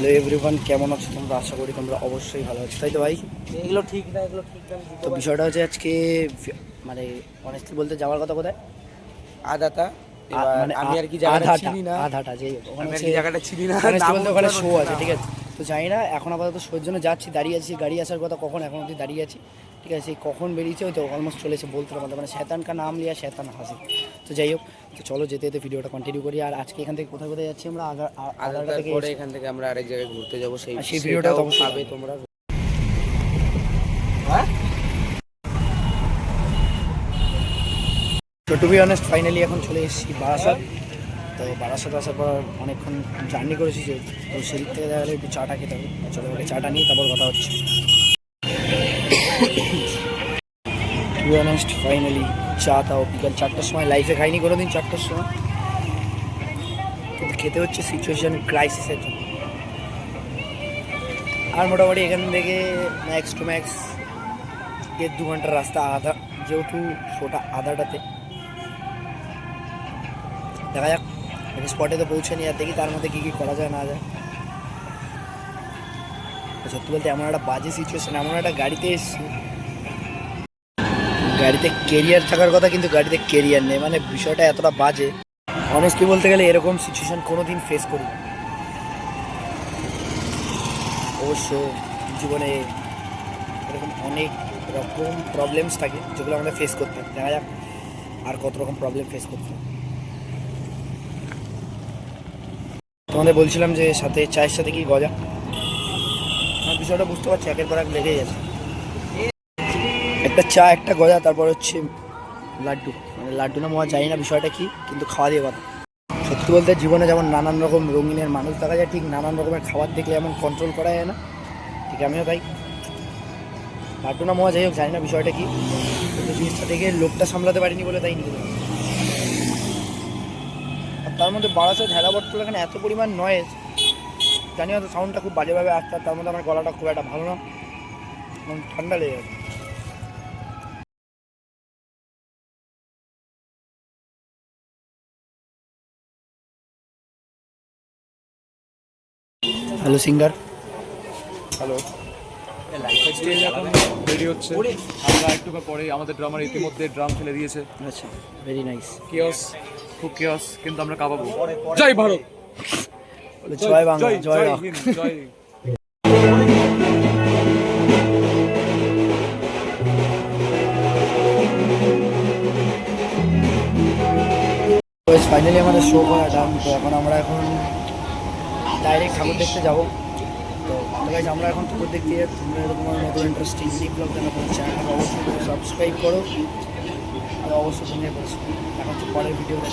Hello everyone কেমন আছো তোমরা? আশা করি তোমরা অবশ্যই ভালো আছো। তাই তো ভাই? এগুলো ঠিক না এগুলো ঠিক না তো বিষয়টা হচ্ছে আজকে মানে অনেস্টলি বলতে যাওয়ার কথা কোথায়? আদাতা মানে আমি আর কি জায়গাটা চিনি না। আধাটা যে ওখানে কি জায়গাটা চিনি না ওখানে শো আছে ঠিক আছে? তো জানি না এখন আপাতত শোয়ের জন্য যাচ্ছি দাঁড়িয়ে আছি গাড়ি আসার কথা কখন এখন অবধি দাঁড়িয়ে আছি ঠিক আছে? সেই কখন বেরিয়েছে ওই তো অলমোস্ট চলেছে বলতে না। মানে শয়তান কা নাম লিয়া শয়তান হাসি। তো যাই হোক তো চলো যেতে যেতে ভিডিওটা কন্টিনিউ করি। আর আজকে এখান থেকে কোথায় কোথায় যাচ্ছি আমরা? আগা আ- আগারগা আদাতার থেকে পরে এখান থেকে আমরা আরেক জায়গায় ঘুরতে যাব সেই সেই ভিডিওটা তো পাবে। তোমরা। হ্যাঁ? তো টু বি অনেস্ট ফাইনালি এখন চলে এসেছি বারাসাত। তো বারাসাত আসার পর অনেকক্ষণ জার্নি করেছি যে তো সেদিক থেকে দেখা গেলে একটু চাটা খেতে হবে। চলো ওটা চাটা নিয়ে তারপর কথা হচ্ছে। টু বি অনেস্ট ফাইনালি চা, তাও বিকাল চারটার সময়। লাইফে খাইনি কোনো দিন চারটার সময়। কিন্তু খেতে হচ্ছে সিচুয়েশান ক্রাইসিসের জন্য। আর মোটামুটি এখান থেকে ম্যাক্স টু ম্যাক্স দেড় দু ঘণ্টার রাস্তা, আধা যেহেতু শোটা আধাটাতে। দেখা যাক স্পটে তো পৌঁছে নিয়ে আর দেখি তার মধ্যে কী কী করা যায়, না যায়। সত্যি বলতে এমন একটা বাজে সিচুয়েশন এমন একটা গাড়িতে এসেছি গাড়িতে কেরিয়ার থাকার কথা কিন্তু গাড়িতে কেরিয়ার নেই। মানে বিষয়টা এতটা বাজে। অনেস্টলি বলতে গেলে এরকম সিচুয়েশন কোনো দিন ফেস করি অবশ্য জীবনে এরকম অনেক রকম প্রবলেমস থাকে যেগুলো আমাদের ফেস করতে হয়। দেখা যাক আর কত রকম প্রবলেম ফেস করতে তোমাদের বলছিলাম যে সাথে চায়ের সাথে কি গজা? বিষয়টা বুঝতে পারছি, একের পর এক লেগেই যাচ্ছে একটা চা, একটা গজা, তারপর হচ্ছে লাড্ডু। মানে লাড্ডু না মজা জানি না বিষয়টা কি, কিন্তু খাওয়া দিয়ে কথা। সত্যি বলতে জীবনে যেমন নানান রকম রঙিনের মানুষ দেখা যায়, ঠিক নানান রকমের খাবার দেখলে এমন কন্ট্রোল করা যায় না। ঠিক আমিও তাই। লাড্ডু না মজা যাই হোক, জানি না বিষয়টা কি, কিন্তু জিনিসটা দেখে লোকটা সামলাতে পারিনি বলে তাই নিয়ে আর তার মধ্যে বারাসাত হেলা বটতল এখানে এত পরিমাণ নয়েজ জানি হয়তো সাউন্ডটা খুব বাজেভাবে আসতে তার মধ্যে আমার গলাটা খুব একটা ভালো না, এবং ঠান্ডা লেগে যাচ্ছে হ্যালো সিঙ্গার। হ্যালো। স্টেজ এখন রেডি হচ্ছে। আমরা একটু পরে আমাদের ড্রামার ইতিমধ্যে ড্রাম ফেলে দিয়েছে। আচ্ছা ভেরি নাইস কিয়স খুব কিয়স কিন্তু আমরা কাঁপাবো জয় ভারত! জয় বাংলা জয় জয় হিন্দ জয়। ফাইনালি আমাদের শো করা ডান তো এখন আমরা এখন ডাইরেক্ট ঠাকুর দেখতে যাব। তো গাইজ আমরা এখন ঠাকুর দেখতে যাই তোমরা এরকম নতুন ইন্টারেস্টিং ভিডিও ব্লগ জানা করো চ্যানেলটাকে অবশ্যই সাবস্ক্রাইব করো। আর অবশ্যই সঙ্গে এখন পরের ভিডিওতে